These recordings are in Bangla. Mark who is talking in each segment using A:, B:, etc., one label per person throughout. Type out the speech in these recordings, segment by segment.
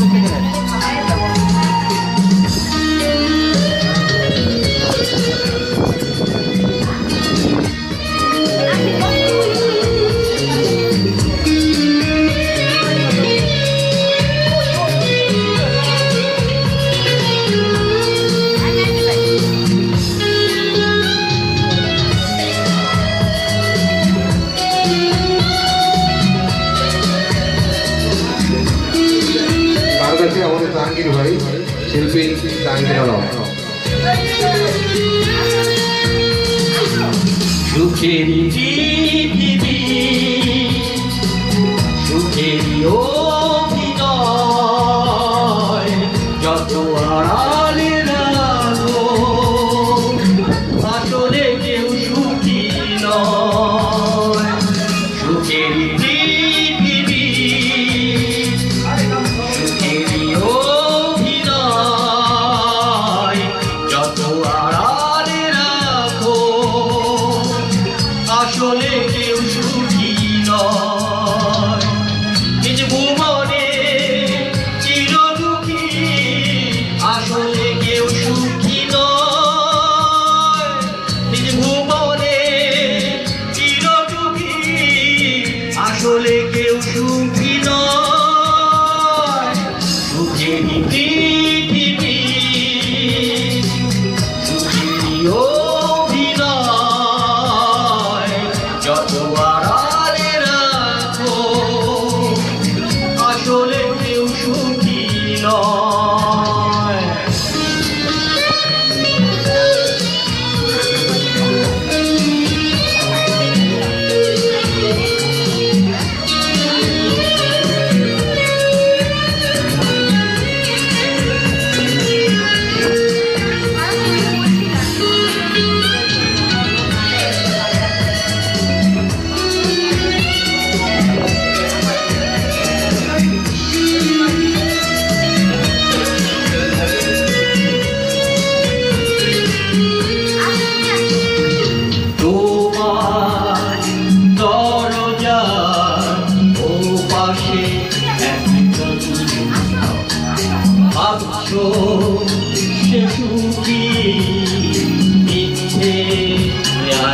A: Let's begin.
B: সুখের পৃথিবী সুখের ও আসলে কেউ শুনতে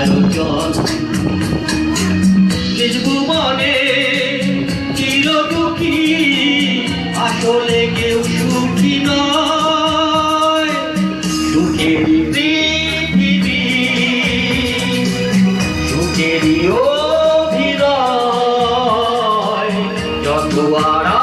B: আয়োজন নিজ ভুবনে ছিল দুঃখী আসলে কেউ সুখী নয়। সুখেরই পৃথিবী, সুখেরই অভিনয়, যত আড়া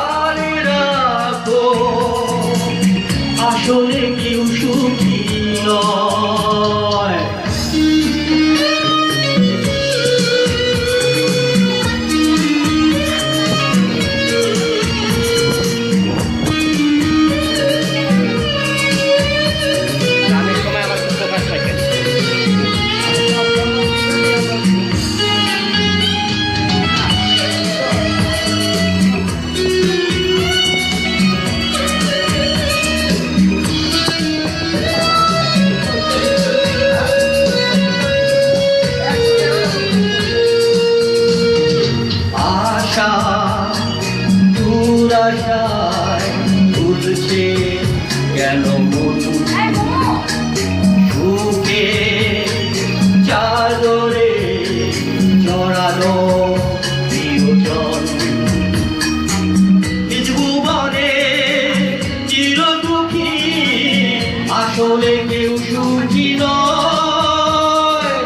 B: বলে কেউ সুখী নয়।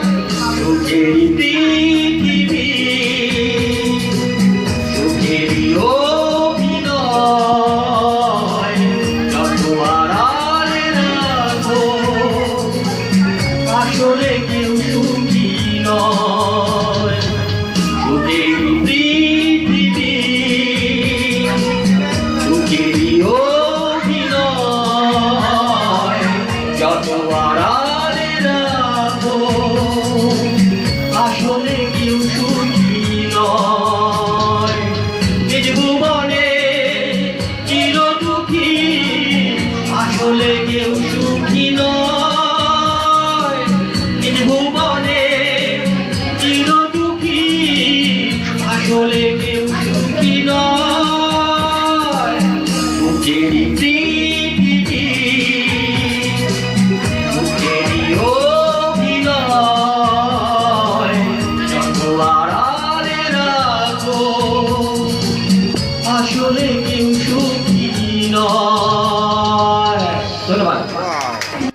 B: সুখের Let's.